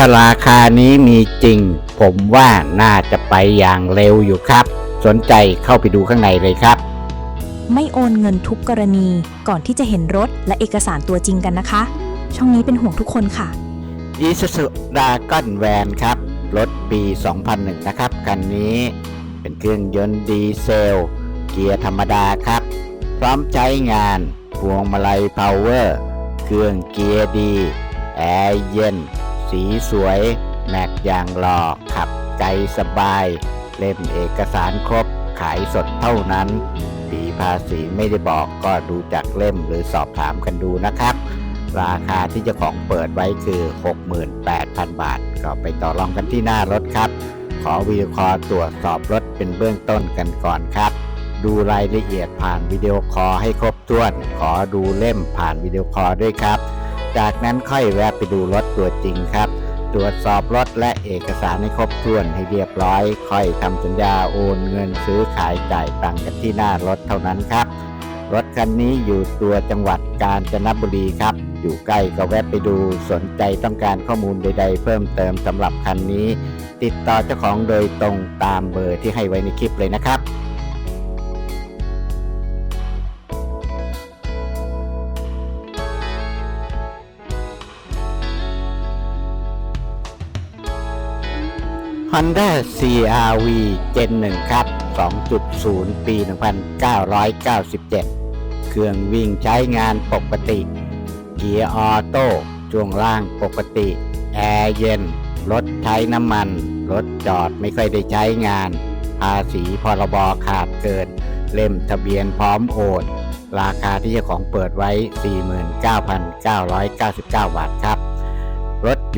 ถ้าราคานี้มีจริง ผมว่าน่าจะไปอย่างเร็วอยู่ครับ สนใจเข้าไปดูข้างในเลยครับ ไม่โอนเงินทุกกรณี ก่อนที่จะเห็นรถและเอกสารตัวจริงกันนะคะ ช่องนี้เป็นห่วงทุกคนค่ะอีซูซูดากอนแวนครับ รถปี 2001 นะครับคันนี้เป็นเครื่องยนต์ดีเซล เกียร์ธรรมดาครับ พร้อมใช้งานพวงมาลัยพาวเวอร์ เครื่องเกียร์ดี แอร์เย็น สีสวย แม็กยางหล่อขับใจสบาย เล่มเอกสารครบ ขายสดเท่านั้นปีภาษีไม่ได้บอกก็ดูจากเล่มหรือสอบถามกันดูนะครับ ราคาที่เจ้าของเปิดไว้คือ 68,000 บาท ก็ไปต่อรองกันที่หน้ารถครับ ขอวิดีโอคอลตรวจสอบรถเป็นเบื้องต้นกันก่อนครับดูรายละเอียดผ่านวิดีโอคอลให้ครบถ้วน ขอดูเล่มผ่านวิดีโอคอลด้วยครับ จากนั้นค่อยแวะไปดูรถตัวจริงครับ ตรวจสอบรถและเอกสารให้ครบถ้วนให้เรียบร้อย ค่อยทำสัญญาโอนเงินซื้อขายจ่ายตังค์กันที่หน้ารถเท่านั้นครับ รถคันนี้อยู่ตัวจังหวัดกาญจนบุรีครับ อยู่ใกล้ก็แวะไปดูสนใจต้องการข้อมูลใด ๆ เพิ่มเติมสำหรับคันนี้ ติดต่อเจ้าของโดยตรงตามเบอร์ที่ให้ไว้ในคลิปเลยนะครับ Honda CRV Gen 1 ครับ 2.0 ปี 1997 เครื่องวิ่งใช้งานปกติ เกียร์ออโต้ช่วงล่างปกติ แอร์เย็น รถใช้น้ำมัน รถจอดไม่ค่อยได้ใช้งาน ภาษีพรบขาดเกิน เล่มทะเบียนพร้อมโอน ราคาที่เจ้าของเปิดไว้ 49,999 บาทครับ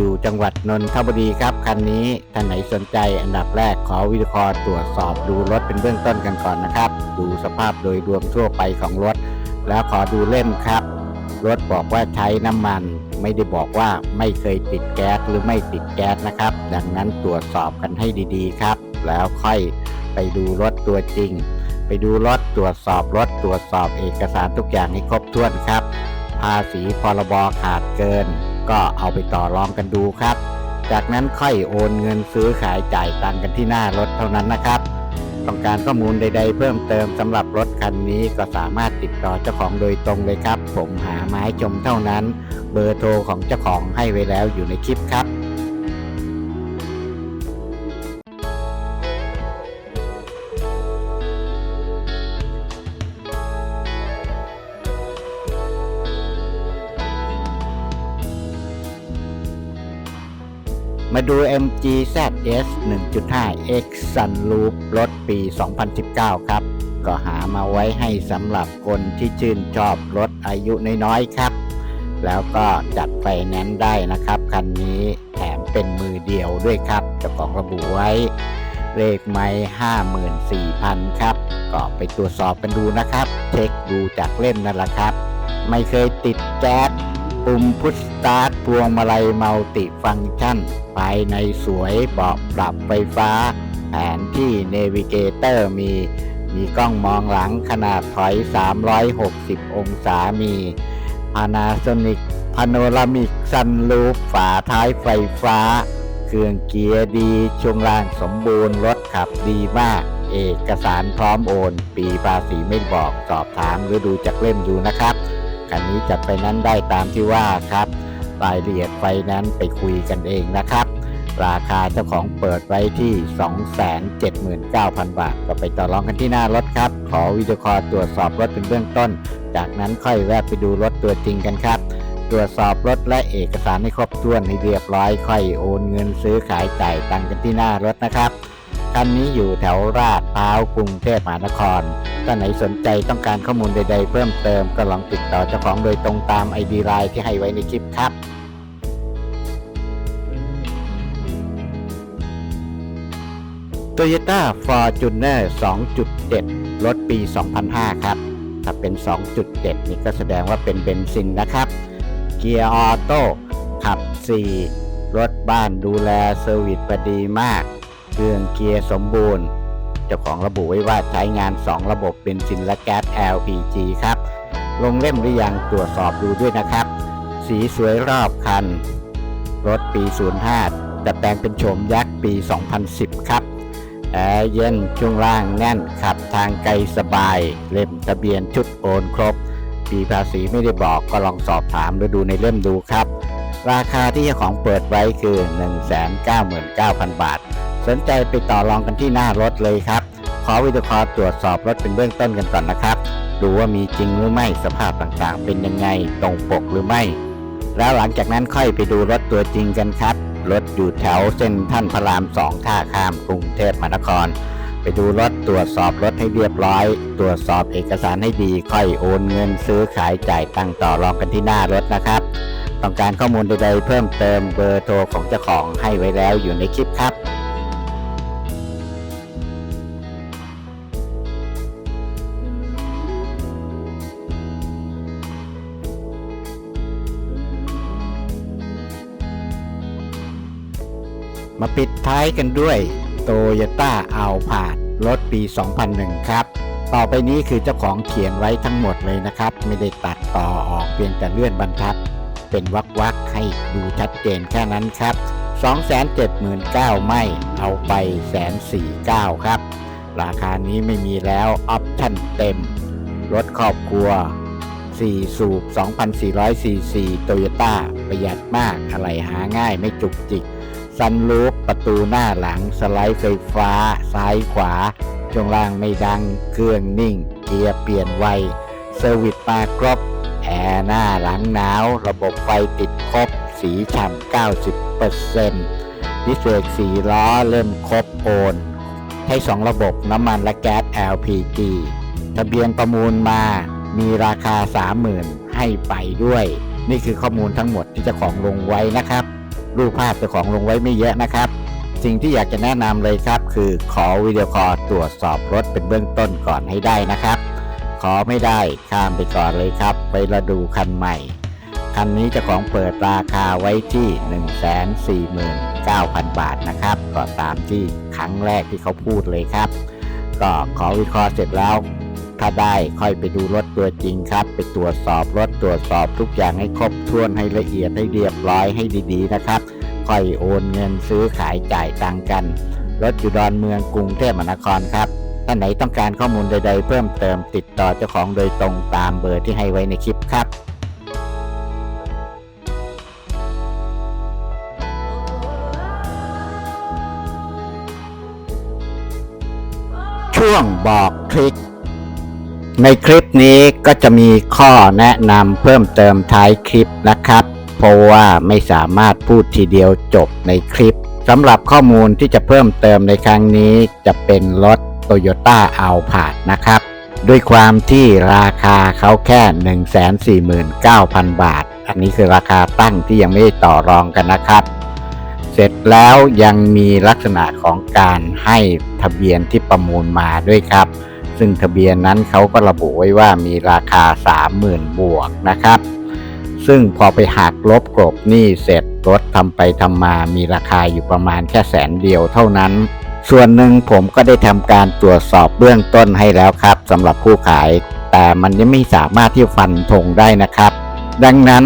อยู่จังหวัดนนทบุรีครับ คันนี้ท่านไหนสนใจอันดับแรกขอวิดีโอคอตรวจสอบดูรถเป็นเบื้องต้นกันก่อนนะครับ ดูสภาพโดยรวมทั่วไปของรถ แล้วขอดูเล่มครับ รถบอกว่าใช้น้ำมัน ไม่ได้บอกว่าไม่เคยติดแก๊สหรือไม่ติดแก๊สนะครับ ดังนั้นตรวจสอบกันให้ดีๆครับ แล้วค่อยไปดูรถตัวจริง ไปดูรถตรวจสอบรถตรวจสอบเอกสารทุกอย่างให้ครบถ้วนครับ ภาษีพรบขาดเกิน ก็เอาไปต่อรองกันดูครับ จากนั้นค่อยโอนเงินซื้อขายจ่ายตังกันที่หน้ารถเท่านั้นนะครับ ต้องการข้อมูลใด ๆ เพิ่มเติมสำหรับรถคันนี้ก็สามารถติดต่อเจ้าของโดยตรงเลยครับ ผมหาไม้จมเท่านั้น เบอร์โทรของเจ้าของให้ไว้แล้วอยู่ในคลิปครับ มาดู MG ZS 1.5 X Sunroof รถปี 2019 ครับ ก็หามาไว้ให้สำหรับคนที่ชื่นชอบรถอายุน้อยๆครับ แล้วก็จัดไฟแนนซ์ได้นะครับ คันนี้แถมเป็นมือเดียวด้วยครับเจ้าของระบุไว้ เลขไม่54,000 ครับ ก็ไปตรวจสอบกันดูนะครับ เช็คดูจากเล่มนั่นแหละครับ ไม่เคยติดแก๊ส ปุ่มพุชสตาร์ทพวงมาลัยมัลติฟังก์ชัน ภายในสวยเบาะปรับไฟฟ้า แผนที่เนวิเกเตอร์มี มีกล้องมองหลังขนาดถอย 360 องศามี Panasonic Panoramic Sunroof ฝาท้ายไฟฟ้า เครื่องเกียร์ดีช่วงล่างสมบูรณ์รถขับดีมาก เอกสารพร้อมโอน ปีภาษีไม่บอกสอบถามหรือดูจากเล่มดูนะครับ คันนี้จัดไฟนั้นได้ตามที่ว่าครับรายละเอียดไฟนั้นไปคุยกันเองนะครับ ราคาเจ้าของเปิดไว้ที่ 279,000 บาท ก็ไปต่อรองกันที่หน้ารถครับ ขอวิดีโอคอลตรวจสอบรถเป็นเบื้องต้น จากนั้นค่อยแวะไปดูรถตัวจริงกันครับ ตรวจสอบรถและเอกสารให้ครบถ้วนให้เรียบร้อย ค่อยโอนเงินซื้อขายจ่ายตังค์กันที่หน้ารถนะครับคันนี้อยู่แถวราดพร้าวกรุงเทพมหานคร ถ้าไหนสนใจต้องการข้อมูลใด ๆ เพิ่มเติมก็ลองติดต่อเจ้าของโดยตรงตาม ID ไลน์ที่ให้ไว้ในคลิปครับ Toyota Fortuner 2.7 รถปี 2005 ครับ ถ้าเป็น 2.7 นี่ก็แสดงว่าเป็นเบนซินนะครับ เกียร์ออโต้ขับ 4 รถบ้านดูแลเซอร์วิสประดีมาก เครื่องเกียร์สมบูรณ์ เจ้าของระบุไว้ว่าใช้งาน 2 ระบบเบนซินและแก๊ส LPG ครับ ลงเล่มหรือยังตรวจสอบดูด้วยนะครับ สีสวยรอบคัน รถปี 05แต่แปลงเป็นโฉมยักษ์ปี 2010 ครับแอร์เย็นช่วงล่างแน่นขับทางไกลสบาย เล่มทะเบียนชุดโอนครบ ปีภาษีไม่ได้บอกก็ลองสอบถามหรือดูในเล่มดูครับ ราคาที่เจ้าของเปิดไว้คือ 199,000 บาท สนใจไปต่อรองกันที่หน้ารถเลยครับ อวิดีโอคอลตรวจสอบรถเป็นเบื้องต้นกันก่อนนะครับ ดูว่ามีจริงหรือไม่สภาพต่างๆ เป็นยังไงตรงปกหรือไม่ แล้วหลังจากนั้นค่อยไปดูรถตัวจริงกันครับ รถอยู่แถวเส้นท่านพระรามสองท่าข้ามกรุงเทพมหานคร ไปดูรถตรวจสอบรถให้เรียบร้อย ตรวจสอบเอกสารให้ดี ค่อยโอนเงินซื้อขายจ่ายตังค์ต่อรองกันที่หน้ารถนะครับ ต้องการข้อมูลใดๆเพิ่มเติมเบอร์โทรของเจ้าของให้ไว้แล้วอยู่ในคลิปครับ มาปิดท้ายกันด้วย t o y ยต้าอัลพาดรถปี 2001 ครับ ต่อไปนี้คือเจ้าของเขียนไว้ทั้งหมดเลยนะครับ ไม่ได้ตัดต่อออกเพียงแต่เลื่อนบรรทัด เป็นวักวักๆให้ดูชัดเจนแค่นั้นครับ 279,000ไม่เอาไปแสนสี่เก้าครับ ราคานี้ไม่มีแล้วออปชั่นเต็ม รถครอบครัว 4 สูบ 2,400ซีซีโตโยต้าประหยัดมากอะไรหาง่ายไม่จุกจิก ซันลูปประตูหน้าหลังสไลด์ไฟฟ้า ซ้ายขวา ช่วงล่างไม่ดัง เครื่องนิ่ง เกียร์เปลี่ยนไวเซอร์วิสมาครบ แอร์หน้าหลังหนาว ระบบไฟติดครบ สีฉ่ำ90%ดิสเบรก4ล้อเริ่มครบโอนให้2 ระบบน้ำมันและแก๊ส LPG ทะเบียนประมูลมามีราคา 30,000 ให้ไปด้วย นี่คือข้อมูลทั้งหมดที่เจ้าของลงไว้นะครับ รูปภาพเจ้าของลงไว้ไม่เยอะนะครับ สิ่งที่อยากจะแนะนำเลยครับ คือขอวิดีโอคอลตรวจสอบรถเป็นเบื้องต้นก่อนให้ได้นะครับ ขอไม่ได้ข้ามไปก่อนเลยครับ ไปรดูคันใหม่ คันนี้เจ้าของเปิดราคาไว้ที่ 149,000 บาทนะครับก็ตามที่ครั้งแรกที่เขาพูดเลยครับ ก็ขอวิเคราะห์เสร็จแล้ว ถ้าได้ค่อยไปดูรถตัวจริงครับ ไปตรวจสอบรถตรวจสอบทุกอย่างให้ครบถ้วนให้ละเอียดให้เรียบร้อยให้ดีๆนะครับ ค่อยโอนเงินซื้อขายจ่ายตังกัน รถอยู่ดอนเมืองกรุงเทพมหานครครับท่านไหนต้องการข้อมูลใด ๆ เพิ่มเติมติดต่อเจ้าของโดยตรงตามเบอร์ที่ให้ไว้ในคลิปครับช่วงบอกทริค ในคลิปนี้ก็จะมีข้อแนะนำเพิ่มเติมท้ายคลิปนะครับ เพราะว่าไม่สามารถพูดทีเดียวจบในคลิปสำหรับข้อมูลที่จะเพิ่มเติมในครั้งนี้จะเป็นรถ Toyota a l p a r d นะครับ ด้วยความที่ราคาเขาแค่ 149,000 บาท อันนี้คือราคาตั้งที่ยังไม่ได้ต่อรองกันนะครับ เสร็จแล้วยังมีลักษณะของการให้ทะเบียนที่ประมูลมาด้วยครับ ซึ่งทะเบียนนั้นเขาก็ระบุไว้ว่ามีราคา 30,000 บวกนะครับ ซึ่งพอไปหักลบกลบหนี้เสร็จรถทำไปทำมามีราคาอยู่ประมาณแค่แสนเดียวเท่านั้น ส่วนหนึ่งผมก็ได้ทำการตรวจสอบเบื้องต้นให้แล้วครับสำหรับผู้ขาย แต่มันยังไม่สามารถที่ฟันธงได้นะครับ ดังนั้น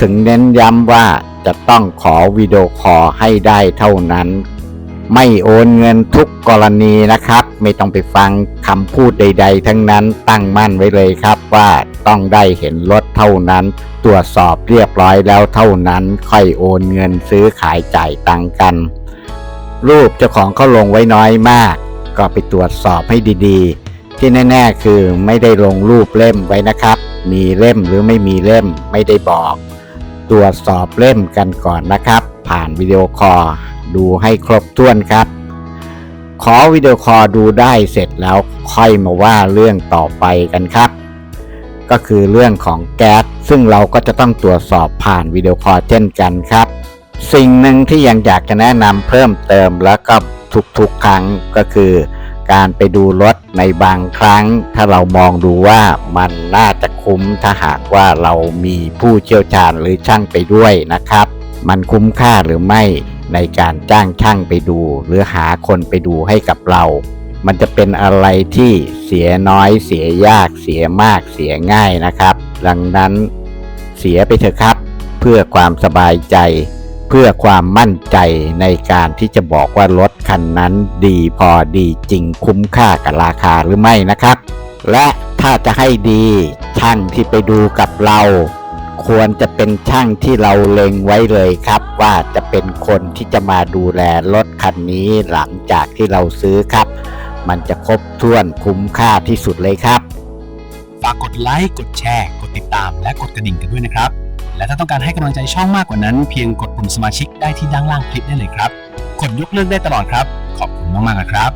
ถึงเน้นย้ำว่าจะต้องขอวิดีโอคอลให้ได้เท่านั้น ไม่โอนเงินทุกกรณีนะครับ ไม่ต้องไปฟังคำพูดใด ๆ ทั้งนั้นตั้งมั่นไว้เลยครับว่าต้องได้เห็นรถเท่านั้น ตรวจสอบเรียบร้อยแล้วเท่านั้น ค่อยโอนเงินซื้อขายจ่ายตังค์กัน รูปเจ้าของเขาลงไว้น้อยมาก ก็ไปตรวจสอบให้ดีๆ ที่แน่ๆคือไม่ได้ลงรูปเล่มไว้นะครับ มีเล่มหรือไม่มีเล่มไม่ได้บอก ตรวจสอบเล่มกันก่อนนะครับ ผ่านวิดีโอคอล ดูให้ครบถ้วนครับ ขอวิดีโอคอลดูได้เสร็จแล้วค่อยมาว่าเรื่องต่อไปกันครับ ก็คือเรื่องของแก๊สซึ่งเราก็จะต้องตรวจสอบผ่านวิดีโอคอลเช่นกันครับ สิ่งหนึ่งที่ยังอยากจะแนะนำเพิ่มเติมแล้วก็ทุกๆครั้งก็คือการไปดูรถในบางครั้ง ถ้าเรามองดูว่ามันน่าจะคุ้มถ้าหากว่าเรามีผู้เชี่ยวชาญหรือช่างไปด้วยนะครับ มันคุ้มค่าหรือไม่ ในการจ้างช่างไปดู หรือหาคนไปดูให้กับเรา มันจะเป็นอะไรที่เสียน้อยเสียยากเสียมากเสียง่ายนะครับ ดังนั้นเสียไปเถอะครับ เพื่อความสบายใจ เพื่อความมั่นใจในการที่จะบอกว่ารถคันนั้นดีพอดีจริงคุ้มค่ากับราคาหรือไม่นะครับ และถ้าจะให้ดีช่างที่ไปดูกับเรา ควรจะเป็นช่างที่เราเล็งไว้เลยครับ ว่าจะเป็นคนที่จะมาดูแลรถคันนี้หลังจากที่เราซื้อครับ มันจะครบถ้วนคุ้มค่าที่สุดเลยครับฝากกดไลค์กดแชร์ กดติดตาม และกดกระดิ่งกันด้วยนะครับ และถ้าต้องการให้กำลังใจช่องมากกว่านั้น เพียงกดปุ่มสมาชิกได้ที่ด้านล่างคลิปได้เลยครับ กดยกเลิกได้ตลอดครับ ขอบคุณมากๆนะครับ